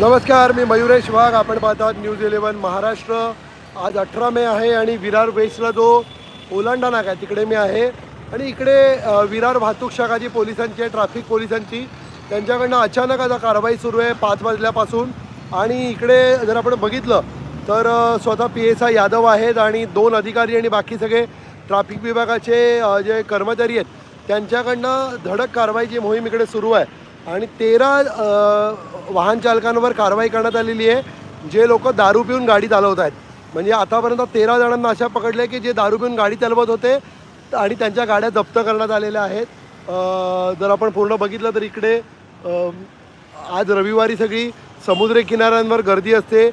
नमस्कार मी मयुरेश वाघ. आपण पाहतात न्यूज इलेव्हन महाराष्ट्र. आज अठरा मे आहे आणि विरार वेस्टला जो ओलांडा नाका आहे तिकडे मी आहे. आणि इकडे विरार वाहतूक शाखा जी पोलिसांची आहे ट्रॅफिक पोलिसांची त्यांच्याकडनं अचानक आता कारवाई सुरू आहे पाच वाजल्यापासून. आणि इकडे जर आपण बघितलं तर स्वतः पी एस आय यादव आहेत आणि दोन अधिकारी आणि बाकी सगळे ट्रॅफिक विभागाचे जे कर्मचारी आहेत त्यांच्याकडनं धडक कारवाईची मोहीम इकडे सुरू आहे. आणि तेरा वाहन चालकांवर कारवाई करण्यात आलेली आहे. जे लोक दारू पिऊन गाडी चालवत आहेत. म्हणजे आतापर्यंत तेरा जणांना अशा पकडले की जे दारू पिऊन गाडी चालवत होते आणि त्यांच्या गाड्या जप्त करण्यात आलेल्या आहेत. जर आपण पूर्ण बघितलं तर इकडे आज रविवारी सगळी समुद्र किनाऱ्यांवर गर्दी असते.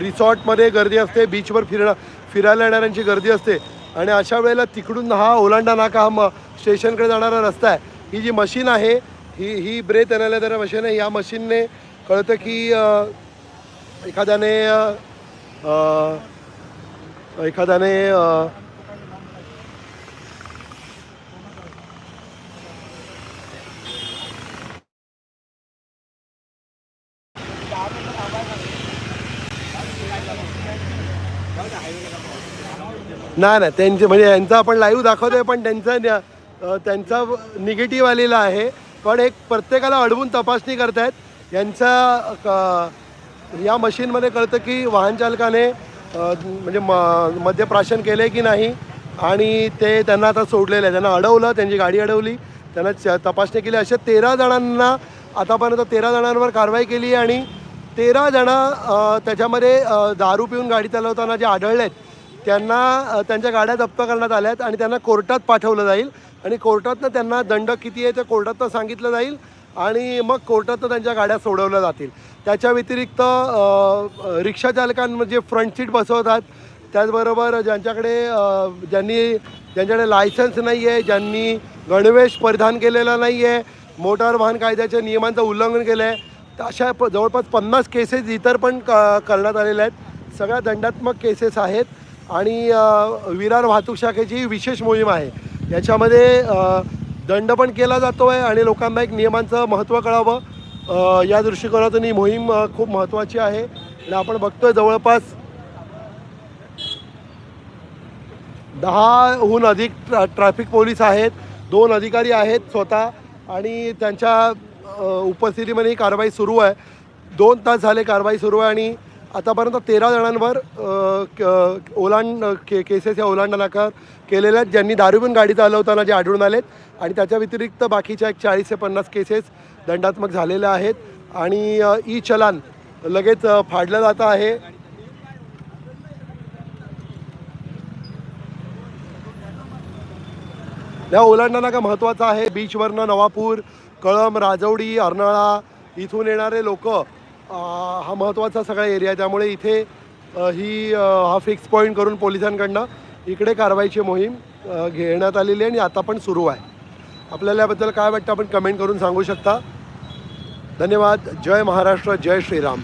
रिसॉर्टमध्ये गर्दी असते. बीचवर फिरणं फिरायला येणाऱ्यांची गर्दी असते. आणि अशा वेळेला तिकडून हा ओलांडा नाका हा म स्टेशनकडे जाणारा रस्ता आहे. ही जी मशीन आहे ही ही ब्रेथ एनालायझर मशीन आहे. या मशीनने कळतं की एखाद्याने एखाद्याने नाही नाही त्यांचे म्हणजे यांचा आपण लाईव्ह दाखवतोय पण त्यांचा त्यांचा निगेटिव्ह आलेला आहे. पण एक प्रत्येकाला अडवून तपासणी करतायत. यांचा क- या मशीनमध्ये कळतं की वाहन चालकाने म्हणजे म मद्यप्राशन केलं की नाही आणि ते त्यांना आता सोडलेलं आहे. त्यांना अडवलं त्यांची गाडी अडवली. त्यांना च- तपासणी केली. अशा तेरा जणांना आतापर्यंत तेरा जणांवर कारवाई केली आणि तेरा जणं त्याच्यामध्ये दारू पिऊन गाडी चालवताना जे आढळले आहेत त्यांना त्यांच्या गाड्या जप्त करण्यात आल्या आहेत आणि त्यांना कोर्टात पाठवलं जाईल. आणि कोर्टातनं त्यांना दंड किती आहे ते कोर्टातनं सांगितलं जाईल आणि मग कोर्टातनं त्यांच्या गाड्या सोडवल्या जातील. त्याच्या व्यतिरिक्त अ, जे फ्रंट सीट बसवतात त्याचबरोबर ज्यांच्याकडे ज्यांनी ज्यांच्याकडे लायसन्स नाही आहे ज्यांनी गणवेश परिधान केलेला नाही आहे मोटार वाहन कायद्याच्या नियमांचं उल्लंघन केलं आहे तर अशा प जवळपास पन्नास केसेस इतर पण क करण्यात आलेल्या आहेत. सगळ्या दंडात्मक केसेस आहेत. आणि विरार वाहतूक शाखेची ही विशेष मोहीम आहे. याच्यामध्ये दंड पण केला जातो आहे आणि लोकांना एक नियमांचं महत्त्व कळावं. या दृष्टिकोनातून ही मोहीम खूप महत्त्वाची आहे. आणि आपण बघतोय जवळपास दहाहून अधिक ट्रा ट्रॅफिक पोलीस आहेत. दोन अधिकारी आहेत स्वतः आणि त्यांच्या उपस्थितीमध्ये ही कारवाई सुरू आहे. दोन तास झाले कारवाई सुरू आहे आणि आतापर्यंत तेरा जणांवर क- ओलांड के केसेस या ओलांडनाकार केलेल्या आहेत ज्यांनी दारू गाडी चालवताना जे आढळून आलेत आणि त्याच्या व्यतिरिक्त बाकीच्या एक चाळीस ते पन्नास केसेस दंडात्मक झालेल्या आहेत. आणि ई चलान लगेच फाडलं जातं आहे. या ओलांडा का महत्त्वाचा आहे. बीचवरनं नवापूर कळंब राजवडी अर्नाळा इथून येणारे लोक हा महत्त्वाचा सगळा एरिया आहे. त्यामुळे इथे ही हा फिक्स पॉईंट करून पोलिसांकडनं इकडे कारवाईची मोहीम घेण्यात आलेली आहे आणि आता पण सुरू आहे. आपल्याला याबद्दल काय वाटतं आपण कमेंट करून सांगू शकता. धन्यवाद. जय महाराष्ट्र. जय श्रीराम.